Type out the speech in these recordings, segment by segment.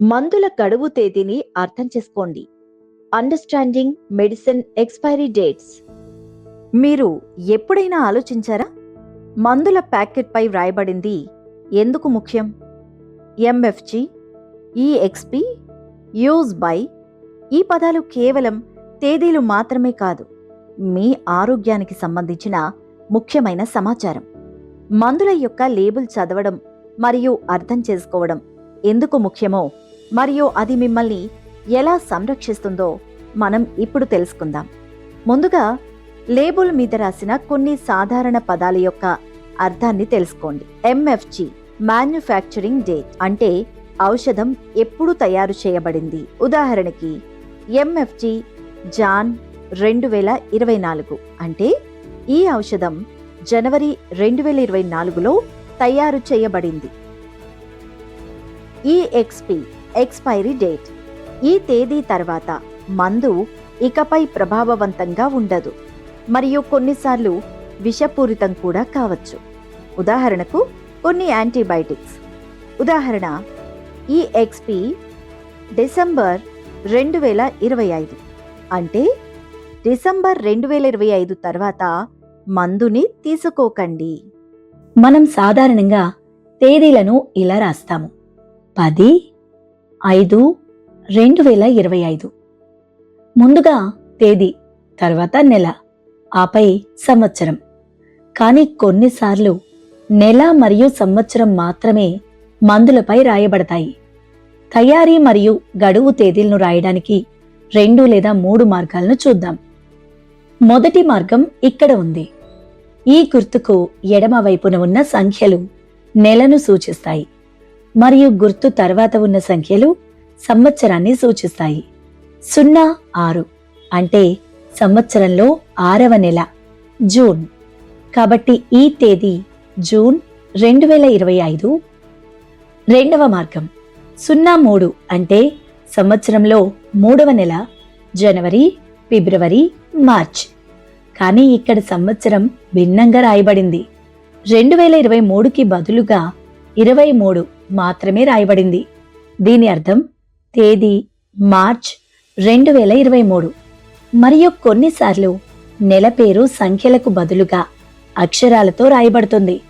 మందుల గడువు తేదీని అర్థం చేసుకోండి. అండర్స్టాండింగ్ మెడిసిన్ ఎక్స్పైరీ డేట్స్ మీరు ఎప్పుడైనా ఆలోచించారా? మందుల ప్యాకెట్పై వ్రాయబడింది ఎందుకు ముఖ్యం? ఎంఎఫ్జి ఈఎక్స్పి యూజ్ బై ఈ పదాలు కేవలం తేదీలు మాత్రమే కాదు మీ ఆరోగ్యానికి సంబంధించిన ముఖ్యమైన సమాచారం. మందుల యొక్క లేబుల్ చదవడం మరియు అర్థం చేసుకోవడం ఎందుకు ముఖ్యమో మరియు అది మిమ్మల్ని ఎలా సంరక్షిస్తుందో మనం ఇప్పుడు తెలుసుకుందాం. ముందుగా లేబుల్ మీద రాసిన కొన్ని సాధారణ పదాల యొక్క అర్థాన్ని తెలుసుకోండి. ఎంఎఫ్జి మ్యానుఫ్యాక్చరింగ్ డేట్ అంటే ఔషధం ఎప్పుడు తయారు చేయబడింది. ఉదాహరణకి ఎంఎఫ్జి జాన్ రెండు వేల ఇరవై నాలుగు అంటే ఈ ఔషధం జనవరి రెండు వేల ఇరవై నాలుగులో తయారు చేయబడింది. EXP expiry date. ఈ తేదీ తర్వాత మందు ఇకపై ప్రభావవంతంగా ఉండదు. మరియు కొన్నిసార్లు విషపూరితం కూడా కావచ్చు. ఉదాహరణకు కొన్ని యాంటీబయాటిక్స్. ఉదాహరణ ఈఎక్స్పి డిసెంబర్ రెండు వేల ఇరవై ఐదు. అంటే డిసెంబర్ రెండు వేల ఇరవై ఐదు తర్వాత మందుని తీసుకోకండి. మనం సాధారణంగా తేదీలను ఇలా రాస్తాము. పది ఐదు రెండు వేల ఇరవై ఐదు. ముందుగా తేదీ తర్వాత నెల ఆపై సంవత్సరం. కానీ కొన్నిసార్లు నెల మరియు సంవత్సరం మాత్రమే మందులపై రాయబడతాయి. తయారీ మరియు గడువు తేదీలను రాయడానికి రెండు లేదా మూడు మార్గాలను చూద్దాం. మొదటి మార్గం ఇక్కడ ఉంది. ఈ గుర్తుకు ఎడమ వైపున ఉన్న సంఖ్యలు నెలను సూచిస్తాయి. మరియు గుర్తు తర్వాత ఉన్న సంఖ్యలు సంవత్సరాన్ని సూచిస్తాయి. సున్నా ఆరు అంటే సంవత్సరంలో ఆరవ నెల జూన్. కాబట్టి ఈ తేదీ జూన్ రెండు వేల ఇరవై ఐదు. రెండవ మార్గం. సున్నా మూడు అంటే సంవత్సరంలో మూడవ నెల జనవరి ఫిబ్రవరి మార్చ్. కానీ ఇక్కడ సంవత్సరం భిన్నంగా రాయబడింది. రెండు వేల ఇరవై మూడుకి బదులుగా ఇరవై మూడు మాత్రమే రాయబడింది. దీని అర్థం తేదీ మార్చ్ రెండు వేల ఇరవై మూడు మరియు కొన్నిసార్లు నెల పేరు సంఖ్యలకు బదులుగా అక్షరాలతో రాయబడుతుంది.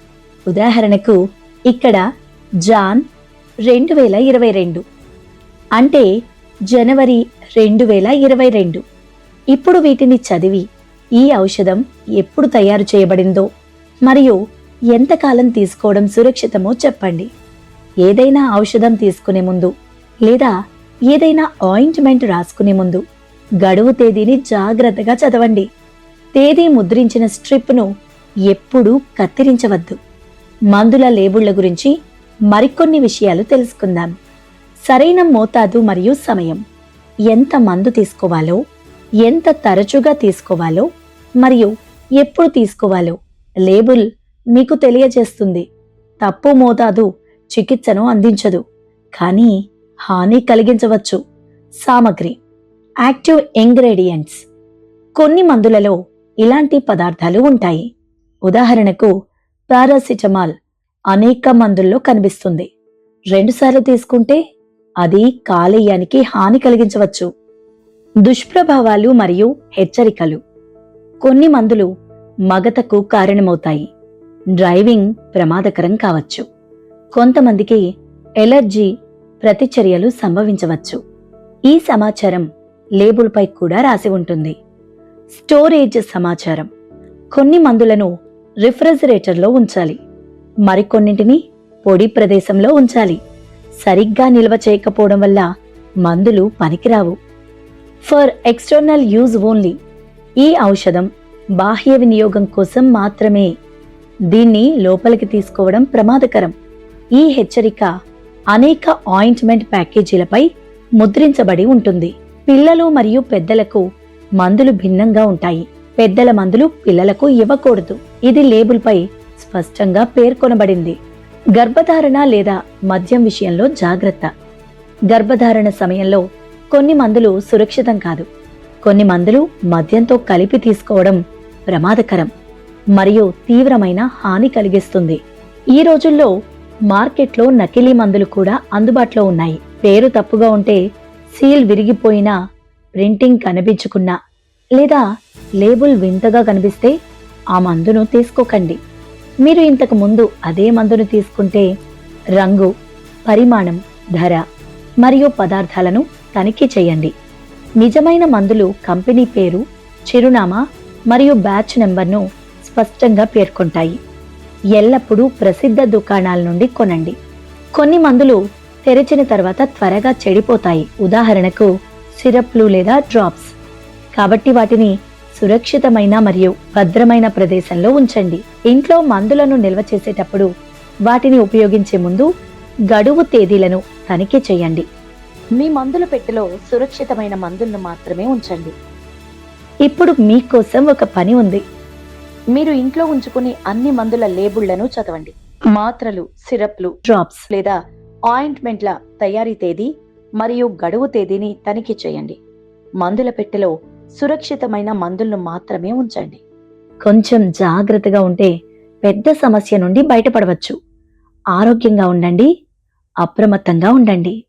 ఉదాహరణకు ఇక్కడ జాన్ రెండు వేల ఇరవై రెండు. అంటే జనవరి రెండు వేల ఇరవై రెండు. ఇప్పుడు వీటిని చదివి ఈ ఔషధం ఎప్పుడు తయారు చేయబడిందో మరియు ఎంతకాలం తీసుకోవడం సురక్షితమో చెప్పండి. ఏదైనా ఔషధం తీసుకునే ముందు లేదా ఏదైనా ఆయింట్మెంట్ రాసుకునే ముందు గడువు తేదీని జాగ్రత్తగా చదవండి. తేదీ ముద్రించిన స్ట్రిప్ను ఎప్పుడూ కత్తిరించవద్దు. మందుల లేబుళ్ళ గురించి మరికొన్ని విషయాలు తెలుసుకుందాం. సరైన మోతాదు మరియు సమయం. ఎంత మందు తీసుకోవాలో ఎంత తరచుగా తీసుకోవాలో మరియు ఎప్పుడు తీసుకోవాలో లేబుల్ మీకు తెలియజేస్తుంది. తప్పు మోతాదు చికిత్సను అందించదు. కానీ హాని కలిగించవచ్చు. సామగ్రి. Active ingredients. కొన్ని మందులలో ఇలాంటి పదార్థాలు ఉంటాయి. ఉదాహరణకు పారాసిటమాల్ అనేక మందుల్లో కనిపిస్తుంది. రెండుసార్లు తీసుకుంటే అది కాలేయానికి హాని కలిగించవచ్చు. దుష్ప్రభావాలు మరియు హెచ్చరికలు. కొన్ని మందులు మగతకు కారణమవుతాయి. డ్రైవింగ్ ప్రమాదకరం కావచ్చు. కొంతమందికి ఎలర్జీ ప్రతిచర్యలు సంభవించవచ్చు. ఈ సమాచారం లేబుల్పై కూడా రాసి ఉంటుంది. స్టోరేజ్ సమాచారం. కొన్ని మందులను రిఫ్రిజిరేటర్లో ఉంచాలి. మరికొన్నింటిని పొడి ప్రదేశంలో ఉంచాలి. సరిగ్గా నిల్వ చేయకపోవడం వల్ల మందులు పనికిరావు. For external use only. ఈ ఔషధం బాహ్య వినియోగం కోసం మాత్రమే దీన్ని లోపలికి తీసుకోవడం ప్రమాదకరం. ఈ హెచ్చరిక అనేక ఆయింట్మెంట్ ప్యాకేజీలపై ముద్రించబడి ఉంటుంది. పిల్లలు మరియు పెద్దలకు మందులు భిన్నంగా ఉంటాయి. పెద్దల మందులు పిల్లలకు ఇవ్వకూడదు. ఇది లేబుల్పై స్పష్టంగా పేర్కొనబడింది. గర్భధారణ లేదా మద్యం విషయంలో జాగ్రత్త. గర్భధారణ సమయంలో కొన్ని మందులు సురక్షితం కాదు. కొన్ని మందులు మద్యంతో కలిపి తీసుకోవడం ప్రమాదకరం. మరియు తీవ్రమైన హాని కలిగిస్తుంది. ఈ రోజుల్లో మార్కెట్లో నకిలీ మందులు కూడా అందుబాటులో ఉన్నాయి. పేరు తప్పుగా ఉంటే సీల్ విరిగిపోయినా ప్రింటింగ్ కనిపించుకున్నా లేదా లేబుల్ వింతగా కనిపిస్తే ఆ మందును తీసుకోకండి. మీరు ఇంతకు ముందు అదే మందును తీసుకుంటే రంగు పరిమాణం ధర మరియు పదార్థాలను తనిఖీ చేయండి. నిజమైన మందులు కంపెనీ పేరు చిరునామా మరియు బ్యాచ్ నెంబర్ను స్పష్టంగా పేర్కొంటాయి. ఎల్లప్పుడూ ప్రసిద్ధ దుకాణాల నుండి కొనండి. కొన్ని మందులు తెరిచిన తర్వాత త్వరగా చెడిపోతాయి. ఉదాహరణకు సిరప్లు లేదా డ్రాప్స్. కాబట్టి వాటిని సురక్షితమైన మరియు భద్రమైన ప్రదేశంలో ఉంచండి. ఇంట్లో మందులను నిల్వ చేసేటప్పుడు వాటిని ఉపయోగించే ముందు గడువు తేదీలను తనిఖీ చేయండి. మీ మందుల పెట్టెలో సురక్షితమైన మందులను మాత్రమే ఉంచండి. ఇప్పుడు మీకోసం ఒక పని ఉంది. మీరు ఇంట్లో ఉంచుకునే అన్ని మందుల లేబుళ్ళను చదవండి. మాత్రలు సిరప్లు డ్రాప్స్ లేదా ఆయింట్మెంట్ల తయారీ తేదీ మరియు గడువు తేదీని తనిఖీ చేయండి. మందుల పెట్టెలో సురక్షితమైన మందులను మాత్రమే ఉంచండి. కొంచెం జాగ్రత్తగా ఉంటే పెద్ద సమస్య నుండి బయటపడవచ్చు. ఆరోగ్యంగా ఉండండి అప్రమత్తంగా ఉండండి.